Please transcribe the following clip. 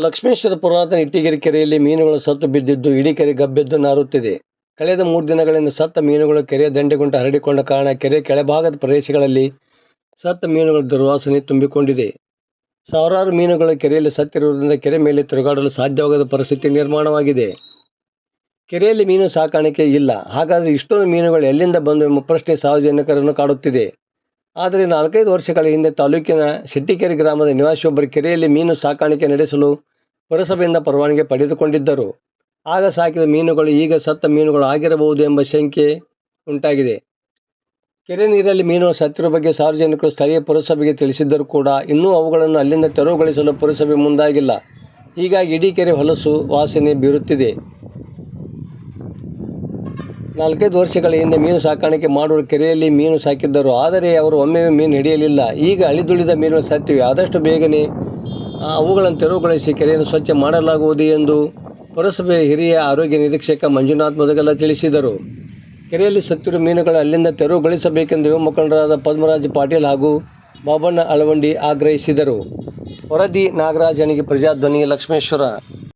ಲಕ್ಷ್ಮೇಶ್ವರ ಪುರಾತನ ಇಟ್ಟಿಗೆರೆ ಕೆರೆಯಲ್ಲಿ ಮೀನುಗಳು ಸತ್ತು ಬಿದ್ದಿದ್ದು, ಇಡೀ ಕೆರೆ ಗಬ್ಬೆದ್ದು ನಾರುತ್ತಿದೆ. ಕಳೆದ ಮೂರು ದಿನಗಳಿಂದ ಸತ್ತ ಮೀನುಗಳು ಕೆರೆಯ ದಂಡೆಗುಂಟ ಹರಡಿಕೊಂಡ ಕಾರಣ ಕೆರೆ ಕೆಳಭಾಗದ ಪ್ರದೇಶಗಳಲ್ಲಿ ಸತ್ತ ಮೀನುಗಳ ದುರ್ವಾಸನೆ ತುಂಬಿಕೊಂಡಿದೆ. ಸಾವಿರಾರು ಮೀನುಗಳು ಕೆರೆಯಲ್ಲಿ ಸತ್ತಿರುವುದರಿಂದ ಕೆರೆ ಮೇಲೆ ತಿರುಗಾಡಲು ಸಾಧ್ಯವಾಗದ ಪರಿಸ್ಥಿತಿ ನಿರ್ಮಾಣವಾಗಿದೆ. ಕೆರೆಯಲ್ಲಿ ಮೀನು ಸಾಕಾಣಿಕೆ ಇಲ್ಲ. ಹಾಗಾದರೆ ಇಷ್ಟೊಂದು ಮೀನುಗಳು ಎಲ್ಲಿಂದ ಬಂದು ಎಂಬ ಪ್ರಶ್ನೆ ಸಾರ್ವಜನಿಕರನ್ನು ಕಾಡುತ್ತಿದೆ. ಆದರೆ ನಾಲ್ಕೈದು ವರ್ಷಗಳ ಹಿಂದೆ ತಾಲೂಕಿನ ಶೆಟ್ಟಿಕೆರೆ ಗ್ರಾಮದ ನಿವಾಸಿಯೊಬ್ಬರು ಕೆರೆಯಲ್ಲಿ ಮೀನು ಸಾಕಾಣಿಕೆ ನಡೆಸಲು ಪುರಸಭೆಯಿಂದ ಪರವಾನಗಿ ಪಡೆದುಕೊಂಡಿದ್ದರು. ಆಗ ಸಾಕಿದ ಮೀನುಗಳು ಈಗ ಸತ್ತ ಮೀನುಗಳು ಆಗಿರಬಹುದು ಎಂಬ ಶಂಕೆ ಉಂಟಾಗಿದೆ. ಕೆರೆ ನೀರಲ್ಲಿ ಮೀನುಗಳು ಸತ್ತಿರುವ ಬಗ್ಗೆ ಸಾರ್ವಜನಿಕರು ಸ್ಥಳೀಯ ಪುರಸಭೆಗೆ ತಿಳಿಸಿದ್ದರೂ ಕೂಡ ಇನ್ನೂ ಅವುಗಳನ್ನು ಅಲ್ಲಿಂದ ತೆರವುಗೊಳಿಸಲು ಪುರಸಭೆ ಮುಂದಾಗಿಲ್ಲ. ಹೀಗಾಗಿ ಇಡೀ ಕೆರೆ ಹೊಲಸು ವಾಸನೆ ಬೀರುತ್ತಿದೆ. ನಾಲ್ಕೈದು ವರ್ಷಗಳ ಹಿಂದೆ ಮೀನು ಸಾಕಾಣಿಕೆ ಮಾಡುವ ಕೆರೆಯಲ್ಲಿ ಮೀನು ಸಾಕಿದ್ದರು. ಆದರೆ ಅವರು ಒಮ್ಮೆ ಮೀನು ಹಿಡಿಯಲಿಲ್ಲ. ಈಗ ಅಳಿದುಳಿದ ಮೀನುಗಳು ಸತ್ತಿವೆ. ಆದಷ್ಟು ಬೇಗನೆ ಅವುಗಳನ್ನು ತೆರವುಗೊಳಿಸಿ ಕೆರೆಯನ್ನು ಸ್ವಚ್ಛ ಮಾಡಲಾಗುವುದು ಎಂದು ಪುರಸಭೆ ಹಿರಿಯ ಆರೋಗ್ಯ ನಿರೀಕ್ಷಕ ಮಂಜುನಾಥ್ ಮೊದಗಲ ತಿಳಿಸಿದರು. ಕೆರೆಯಲ್ಲಿ ಸತ್ತಿರುವ ಮೀನುಗಳು ಅಲ್ಲಿಂದ ತೆರವುಗೊಳಿಸಬೇಕೆಂದು ಯುವ ಮುಖಂಡರಾದ ಪದ್ಮರಾಜ್ ಪಾಟೀಲ್ ಹಾಗೂ ಬಾಬಣ್ಣ ಅಳವಂಡಿ ಆಗ್ರಹಿಸಿದರು. ವರದಿ ನಾಗರಾಜನಿಗೆ ಪ್ರಜಾಧ್ವನಿ ಲಕ್ಷ್ಮೇಶ್ವರ.